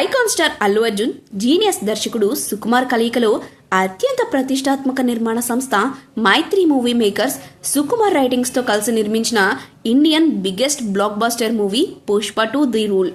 Icon star Allu Arjun genius దర్శకుడు సుకుమార్ కలయికలో అత్యంత ప్రతిష్టాత్మక నిర్మాణ సంస్థ మైత్రి మూవీ మేకర్స్ సుకుమార్ రైటింగ్స్తో కలిసి నిర్మించిన Indian biggest blockbuster movie Pushpa two the rule.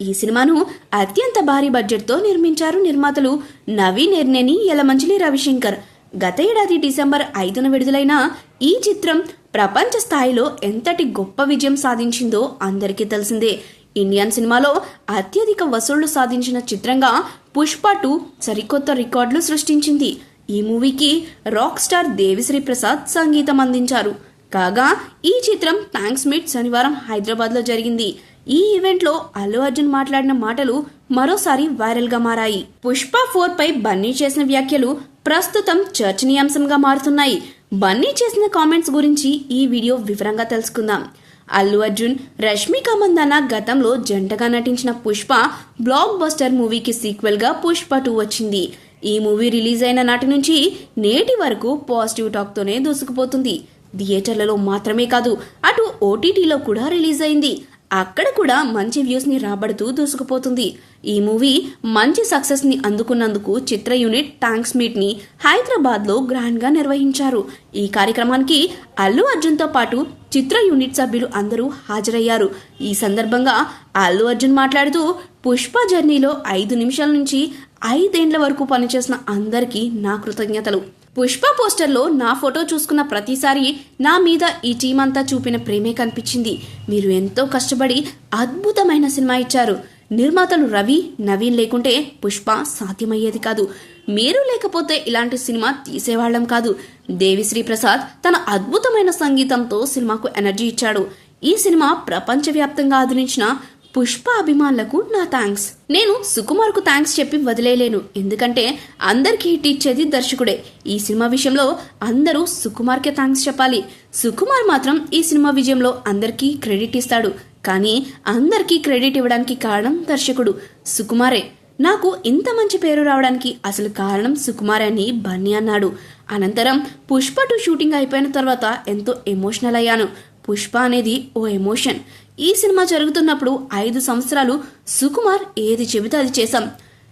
ఈ సినిమాను అత్యంత భారీ బడ్జెట్తో నిర్మించారు నిర్మాతలు నవీన్ ఎర్నేని యలమంచిలి రవిశంకర్. గత ఏడాది డిసెంబర్ ఐదున విడుదలైన ఈ చిత్రం ప్రపంచ స్థాయిలో ఎంతటి గొప్ప విజయం సాధించిందో అందరికీ తెలిసిందే. ఇండియన్ సినిమాలో అత్యధిక వసూళ్ళు సాధించిన చిత్రంగా పుష్ప టూ సరికొత్త రికార్డులు సృష్టించింది. ఈ మూవీకి రాక్ స్టార్ దేవిశ్రీ ప్రసాద్ సంగీతం అందించారు. కాగా ఈ చిత్రం థ్యాంక్స్ మీట్ శనివారం హైదరాబాద్లో జరిగింది. ఈ ఈవెంట్లో అల్లు అర్జున్ మాట్లాడిన మాటలు మరోసారి వైరల్గా మారాయి. పుష్ప ఫోర్ పై బన్నీ చేసిన వ్యాఖ్యలు ప్రస్తుతం చర్చనీయాంశంగా మారుతున్నాయి. బన్నీ చేసిన కామెంట్స్ గురించి ఈ వీడియో వివరంగా తెలుసుకుందాం. అల్లు అర్జున్ రష్మిక మందాన గతంలో జంటగా నటించిన పుష్ప బ్లాక్ బస్టర్ మూవీకి సీక్వెల్గా పుష్ప టూ వచ్చింది. ఈ మూవీ రిలీజ్ అయిన నాటి నుంచి నేటి వరకు పాజిటివ్ టాక్ తోనే దూసుకుపోతుంది. థియేటర్లలో మాత్రమే కాదు అటు ఓటీటీలో కూడా రిలీజ్ అయింది. అక్కడ కూడా మంచి వ్యూస్ని రాబడుతూ దూసుకుపోతుంది. ఈ మూవీ మంచి సక్సెస్ని అందుకున్నందుకు చిత్ర యూనిట్ థ్యాంక్స్ మీట్ని హైదరాబాద్లో గ్రాండ్గా నిర్వహించారు. ఈ కార్యక్రమానికి అల్లు అర్జున్తో పాటు చిత్ర యూనిట్ సభ్యులు అందరూ హాజరయ్యారు. ఈ సందర్భంగా అల్లు అర్జున్ మాట్లాడుతూ పుష్ప జర్నీలో ఐదు నిమిషాల నుంచి ఐదేండ్ల వరకు పనిచేసిన అందరికీ నా కృతజ్ఞతలు. పుష్ప పోస్టర్లో నా ఫోటో చూసుకున్న ప్రతిసారి నా మీద ఈ టీం అంతా చూపిన ప్రేమే కనిపించింది. మీరు ఎంతో కష్టపడి అద్భుతమైన సినిమా ఇచ్చారు. నిర్మాతలు రవి నవీన్ లేకుంటే పుష్ప సాధ్యమయ్యేది కాదు. మీరు లేకపోతే ఇలాంటి సినిమా తీసేవాళ్ళం కాదు. దేవిశ్రీ ప్రసాద్ తన అద్భుతమైన సంగీతంతో సినిమాకు ఎనర్జీ ఇచ్చాడు. ఈ సినిమా ప్రపంచవ్యాప్తంగా ఆదరించిన పుష్ప అభిమానులకు నా థ్యాంక్స్ నేను సుకుమార్కు థ్యాంక్స్ చెప్పి వదిలేయలేను. ఎందుకంటే అందరికీ హిట్ ఇచ్చేది దర్శకుడే. ఈ సినిమా విషయంలో అందరూ సుకుమార్కే థ్యాంక్స్ చెప్పాలి. సుకుమార్ మాత్రం ఈ సినిమా విజయంలో అందరికీ క్రెడిట్ ఇస్తాడు. కానీ అందరికీ క్రెడిట్ ఇవ్వడానికి కారణం దర్శకుడు సుకుమారే. నాకు ఇంత మంచి పేరు రావడానికి అసలు కారణం సుకుమార్ అని బన్నీ అన్నాడు. అనంతరం పుష్ప టూ షూటింగ్ అయిపోయిన తర్వాత ఎంతో ఎమోషనల్ అయ్యాను. పుష్ప అనేది ఓ ఎమోషన్. ఈ సినిమా జరుగుతున్నప్పుడు ఐదు సంవత్సరాలు సుకుమార్ ఏది చెబితే అది చేశాం.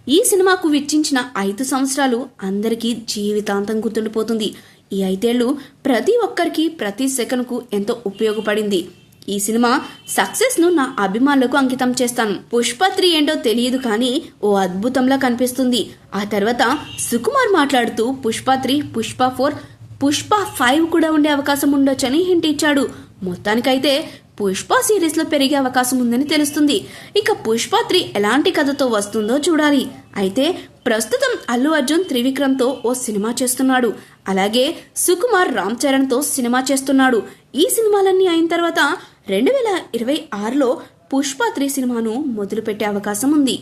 ఈ సినిమాకు వెచ్చించిన ఐదు సంవత్సరాలు అందరికీ జీవితాంతం గుర్తుండిపోతుంది. ఈ ఐదేళ్ళు ప్రతి ఒక్కరికి ప్రతి సెకండ్కు ఎంతో ఉపయోగపడింది. ఈ సినిమా సక్సెస్ను నా అభిమానులకు అంకితం చేస్తాను. పుష్ప త్రీ ఏంటో తెలియదు కానీ ఓ అద్భుతంలా కనిపిస్తుంది. ఆ తర్వాత సుకుమార్ మాట్లాడుతూ Pushpa three Pushpa four Pushpa five కూడా ఉండే అవకాశం ఉండొచ్చని హింట్ ఇచ్చాడు. మొత్తానికైతే పుష్ప సిరీస్లో పెరిగే అవకాశం ఉందని తెలుస్తుంది. ఇక పుష్ప త్రీ ఎలాంటి కథతో వస్తుందో చూడాలి. అయితే ప్రస్తుతం అల్లు అర్జున్ త్రివిక్రమ్తో ఓ సినిమా చేస్తున్నాడు. అలాగే సుకుమార్ రామ్ చరణ్తో సినిమా చేస్తున్నాడు. ఈ సినిమాలన్నీ అయిన తర్వాత రెండు వేల ఇరవై ఆరులో పుష్ప త్రీ సినిమాను మొదలుపెట్టే అవకాశం ఉంది.